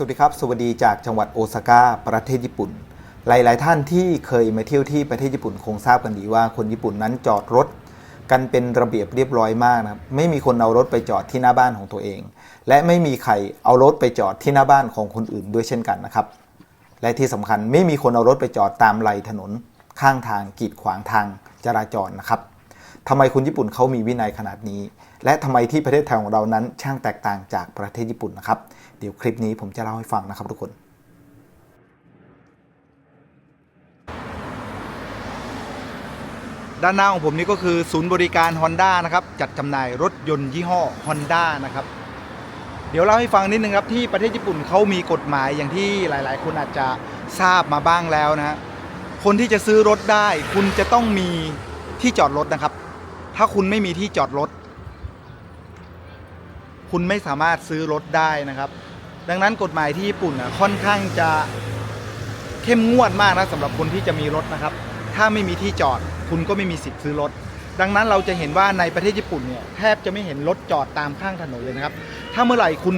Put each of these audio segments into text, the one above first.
สวัสดีครับ สวัสดีจากจังหวัดโอซาก้าประเทศญี่ปุ่น หลาย ๆ ท่านที่เคยมาเที่ยวที่ประเทศญี่ปุ่นคงทราบกันดีว่าคนญี่ปุ่นนั้นจอดรถ กันเป็นระเบียบเรียบร้อยมากนะครับไม่มีคนเอารถไปจอดที่หน้าบ้านของตัวเอง และไม่มีใครเอารถไปจอดที่หน้าบ้านของคนอื่นด้วยเช่นกันนะครับ และที่สำคัญไม่มีคนเอารถไปจอดตามไหลถนน ข้างทางกีดขวางทางจราจรนะครับ ทำไมคนญี่ปุ่นเขามีวินัยขนาดนี้ และทำไมที่ประเทศไทยของเรานั้นช่างแตกต่างจากประเทศญี่ปุ่นนะครับ เดี๋ยวคลิปนี้ผมจะเล่าให้ฟังนะครับทุกคนด้านหน้าของผมนี่ก็คือศูนย์บริการ Honda นะครับ จัดจำหน่ายรถยนต์ยี่ห้อ Honda นะครับ เดี๋ยวเล่าให้ฟังนิดนึงครับ ที่ประเทศญี่ปุ่นเขามีกฎหมายอย่างที่หลาย ๆ คนอาจจะทราบมาบ้างแล้วนะคนที่จะซื้อรถได้ คุณจะต้องมีที่จอดรถนะครับ ถ้าคุณไม่มีที่จอดรถ คุณไม่สามารถซื้อรถได้นะครับ ดังนั้นกฎหมายที่ญี่ปุ่นอะค่อนข้างจะเข้มงวดมากนะสำหรับคนที่จะมีรถนะครับ ถ้าไม่มีที่จอดคุณก็ไม่มีสิทธิ์ซื้อรถ ดังนั้นเราจะเห็นว่าในประเทศญี่ปุ่นเนี่ยแทบจะไม่เห็นรถจอดตามข้างถนนเลยนะครับ ถ้าเมื่อไหร่คุณ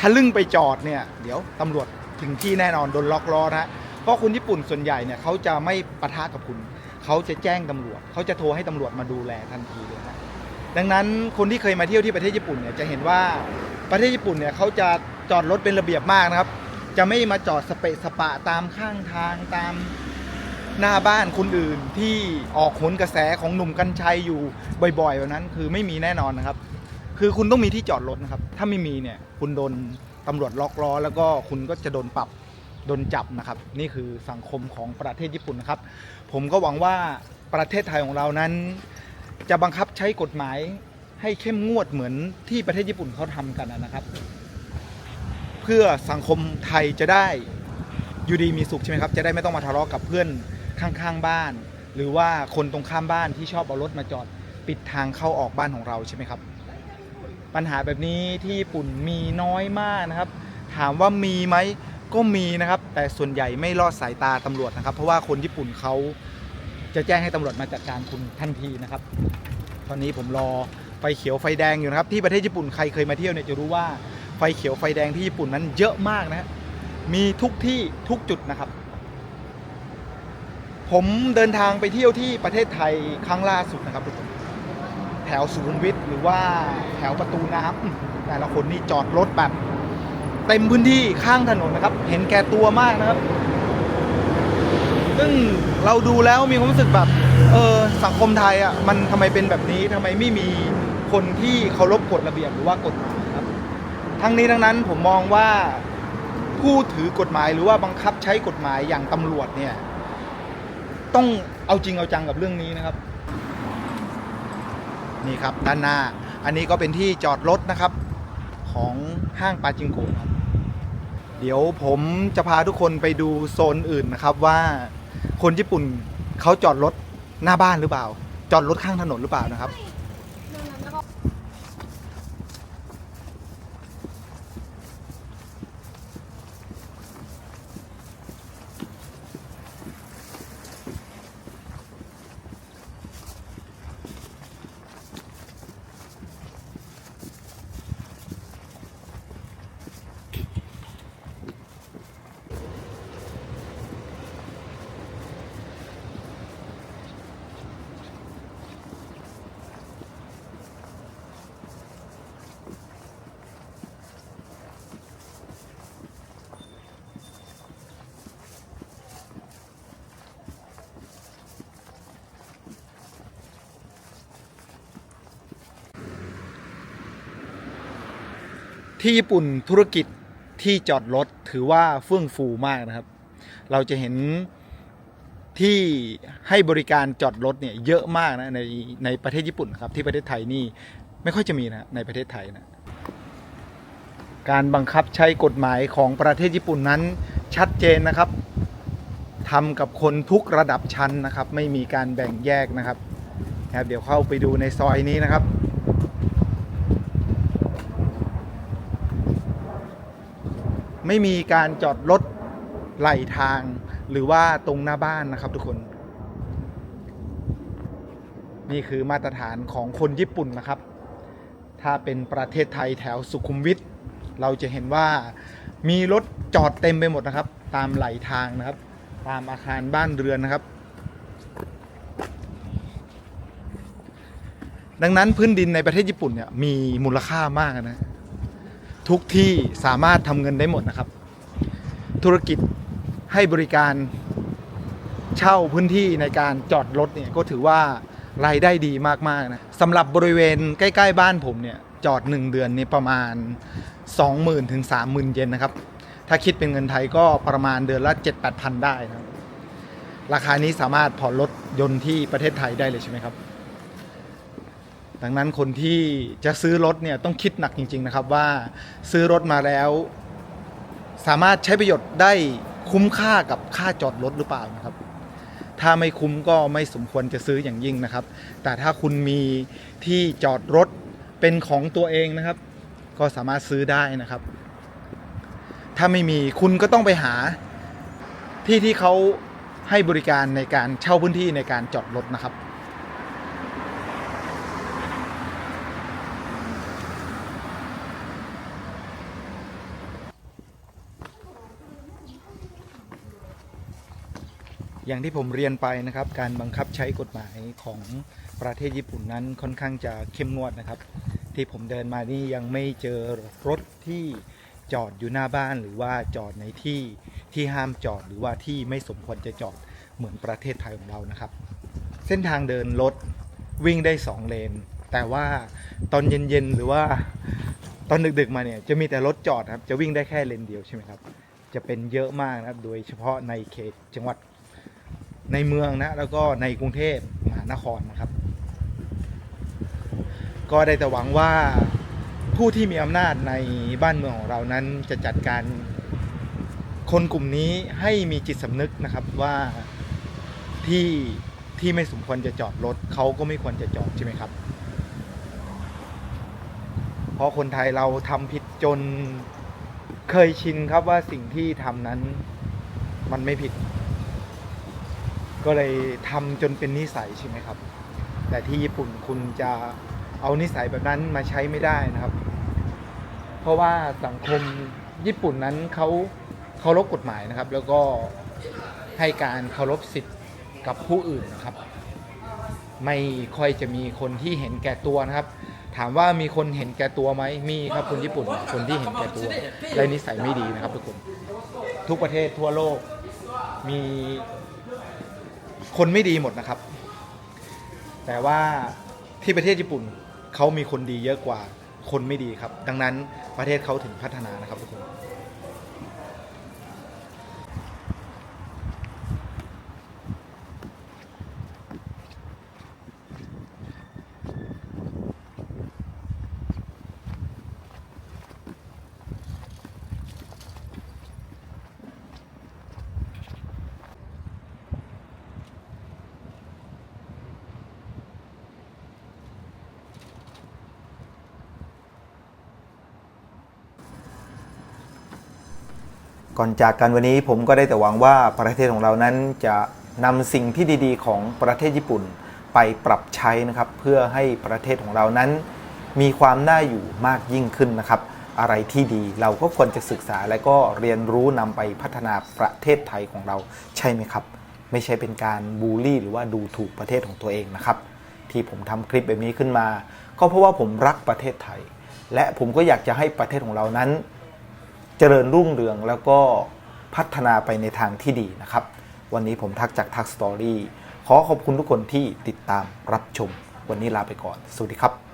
ทะลึ่งไปจอดเนี่ยเดี๋ยวตำรวจถึงที่แน่นอนโดนล็อกล้อนะฮะเพราะคนญี่ปุ่นส่วนใหญ่เนี่ยเขาจะไม่ปะทะกับคุณ เขาจะแจ้งตำรวจ เขาจะโทรให้ตำรวจมาดูแลทันทีเลยนะดังนั้นคนที่เคยมาเที่ยวที่ประเทศญี่ปุ่นเนี่ยจะเห็นว่าประเทศญี่ปุ่นเนี่ยเขาจะจอดรถเป็นระเบียบมากนะครับ จะไม่มาจอดสเปะสปะตามข้างทางตามหน้าบ้านคนอื่นที่ออกขนกระแสของหนุ่มกัญชัยอยู่บ่อยๆแบบนั้นคือไม่มีแน่นอนนะครับ คือคุณต้องมีที่จอดรถนะครับ ถ้าไม่มีเนี่ยคุณโดนตำรวจล็อกล้อ แล้วก็คุณก็จะโดนปรับโดนจับนะครับ นี่คือสังคมของประเทศญี่ปุ่นนะครับ ผมก็หวังว่าประเทศไทยของเรานั้น จะบังคับใช้กฎหมายให้เข้มงวดเหมือนที่ประเทศญี่ปุ่นเขาทำกันนะครับ เพื่อสังคมไทยจะได้อยู่ดีมีสุขใช่ไหมครับ จะได้ไม่ต้องมาทะเลาะกับเพื่อนข้างๆบ้าน หรือว่าคนตรงข้ามบ้านที่ชอบเอารถมาจอดปิดทางเข้าออกบ้านของเราใช่ไหมครับ ปัญหาแบบนี้ที่ญี่ปุ่นมีน้อยมากนะครับ ถามว่ามีไหม ก็มีนะครับ แต่ส่วนใหญ่ไม่รอดสายตาตำรวจนะครับ เพราะว่าคนญี่ปุ่นเขาจะแจ้งให้ตำรวจมาจัดการคุณทันทีนะครับ ตอนนี้ผมรอไฟเขียวไฟแดงอยู่นะครับ ที่ประเทศญี่ปุ่นใครเคยมาเที่ยวเนี่ยจะรู้ว่าไฟเขียวไฟแดงที่ญี่ปุ่นนั้นเยอะมากนะฮะมีทุกที่ทุกจุดนะครับ ผมเดินทางไปเที่ยวที่ประเทศไทยครั้งล่าสุดนะครับทุกคนแถวสุขุมวิทหรือว่าแถวประตูน้ำแต่ละคนนี่จอดรถแบบ เต็มพื้นที่ข้างถนนนะครับ เห็นแก่ตัวมากนะครับ ซึ่งเราดูแล้วมีความรู้สึกแบบเออสังคมไทยอะมันทำไมเป็นแบบนี้ทำไมไม่มีคนที่เคารพกฎระเบียบหรือว่ากฎหมายครับ ทั้งนี้ทั้งนั้นผมมองว่าผู้ถือกฎหมายหรือว่าบังคับใช้กฎหมายอย่างตำรวจเนี่ย ต้องเอาจริงเอาจังกับเรื่องนี้นะครับ นี่ครับด้านหน้า อันนี้ก็เป็นที่จอดรถนะครับ ของห้างปาจิงโกะครับ เดี๋ยวผมจะพาทุกคนไปดูโซนอื่นนะครับว่าคนญี่ปุ่นเขาจอดรถหน้าบ้านหรือเปล่า จอดรถข้างถนนหรือเปล่านะครับ ที่ญี่ปุ่นธุรกิจที่จอดรถถือว่าเฟื่องฟูมากนะครับ เราจะเห็นที่ให้บริการจอดรถเนี่ยเยอะมากนะในในประเทศญี่ปุ่นครับที่ประเทศไทยนี่ไม่ค่อยจะมีนะในประเทศไทยนะการบังคับใช้กฎหมายของประเทศญี่ปุ่นนั้นชัดเจนนะครับทำกับคนทุกระดับชั้นนะครับ ไม่มีการแบ่งแยกนะครับนะครับเดี๋ยวเข้าไปดูในซอยนี้นะครับ ไม่มีการจอดรถไหลทาง หรือว่าตรงหน้าบ้านนะครับทุกคน นี่คือมาตรฐานของคนญี่ปุ่นนะครับ ถ้าเป็นประเทศไทยแถวสุขุมวิทเราจะเห็นว่ามีรถจอดเต็มไปหมดนะครับ ตามไหลทางนะครับ ตามอาคารบ้านเรือนนะครับ ดังนั้นพื้นดินในประเทศญี่ปุ่นเนี่ยมีมูลค่ามากนะ ทุกที่สามารถทำเงินได้หมดนะครับ ธุรกิจให้บริการเช่าพื้นที่ในการจอดรถเนี่ยก็ถือว่ารายได้ดีมากๆนะสำหรับบริเวณใกล้ ๆ บ้านผมเนี่ยจอด 1 เดือนนี่ประมาณ 20,000ถึง30,000 เยนนะครับ ถ้าคิดเป็นเงินไทยก็ประมาณเดือนละ 7-8พันได้นะครับราคานี้สามารถผ่อนรถยนต์ที่ประเทศไทยได้เลยใช่ไหมครับ ดังนั้นคนที่จะซื้อรถเนี่ยต้องคิดหนักจริง ๆ นะครับว่าซื้อรถมาแล้ว สามารถใช้ประโยชน์ได้คุ้มค่ากับค่าจอดรถหรือเปล่านะครับ ถ้าไม่คุ้มก็ไม่สมควรจะซื้ออย่างยิ่งนะครับ แต่ถ้าคุณมีที่จอดรถเป็นของตัวเองนะครับ ก็สามารถซื้อได้นะครับ ถ้าไม่มีคุณก็ต้องไปหาที่ที่เขาให้บริการในการเช่าพื้นที่ในการจอดรถนะครับ อย่างที่ผมเรียนไปนะครับ การบังคับใช้กฎหมายของประเทศญี่ปุ่นนั้นค่อนข้างจะเข้มงวดนะครับ ที่ผมเดินมานี่ยังไม่เจอรถที่จอดอยู่หน้าบ้านหรือว่าจอดในที่ที่ห้ามจอดหรือว่าที่ไม่สมควรจะจอดเหมือนประเทศไทยของเรานะครับ เส้นทางเดินรถวิ่งได้สองเลน แต่ว่าตอนเย็นๆหรือว่าตอนดึกๆมาเนี่ยจะมีแต่รถจอดครับจะวิ่งได้แค่เลนเดียวใช่ไหมครับจะเป็นเยอะมากนะครับโดยเฉพาะในเขตจังหวัด ในเมืองนะแล้วก็ในกรุงเทพมหานครนะครับ ก็ได้แต่หวังว่าผู้ที่มีอำนาจในบ้านเมืองของเรานั้นจะจัดการคนกลุ่มนี้ให้มีจิตสำนึกนะครับว่าที่ที่ไม่สมควรจะจอดรถเขาก็ไม่ควรจะจอดใช่ไหมครับ เพราะคนไทยเราทำผิดจนเคยชินครับว่าสิ่งที่ทำนั้นมันไม่ผิด ก็เลยทำจนเป็นนิสัยใช่ไหมครับ แต่ที่ญี่ปุ่นคุณจะเอานิสัยแบบนั้นมาใช้ไม่ได้นะครับ เพราะว่าสังคมญี่ปุ่นนั้นเขาเคารพกฎหมายนะครับ แล้วก็ให้การเคารพสิทธิ์กับผู้อื่นนะครับ ไม่ค่อยจะมีคนที่เห็นแก่ตัวนะครับ ถามว่ามีคนเห็นแก่ตัวไหมมีครับคนญี่ปุ่นคนที่เห็นแก่ตัวและนิสัยไม่ดีนะครับทุกคนทุกประเทศทั่วโลกมี คนไม่ดีหมดนะครับ แต่ว่าที่ประเทศญี่ปุ่นเขามีคนดีเยอะกว่าคนไม่ดีครับ ดังนั้นประเทศเขาถึงพัฒนานะครับทุกคน ก่อนจากกันวันนี้ผมก็ได้แต่หวังว่าประเทศของเรานั้นจะนำสิ่งที่ดีๆ ของประเทศญี่ปุ่นไปปรับใช้นะครับ เพื่อให้ประเทศของเรานั้น มีความน่าอยู่มากยิ่งขึ้นนะครับ อะไรที่ดีเราก็ควรจะศึกษาและก็เรียนรู้นำไปพัฒนาประเทศไทยของเราใช่ไหมครับ ไม่ใช่เป็นการบูลลี่ หรือว่าดูถูกประเทศของตัวเองนะครับ ที่ผมทำคลิปแบบนี้ขึ้นมา ก็เพราะว่าผมรักประเทศไทย และผมก็อยากจะให้ประเทศของเรานั้น เจริญรุ่งเรืองแล้วก็พัฒนาไปในทางที่ดีนะครับ วันนี้ผมทักจากทักสตอรี่ขอขอบคุณทุกคนที่ติดตามรับชม วันนี้ลาไปก่อน สวัสดีครับ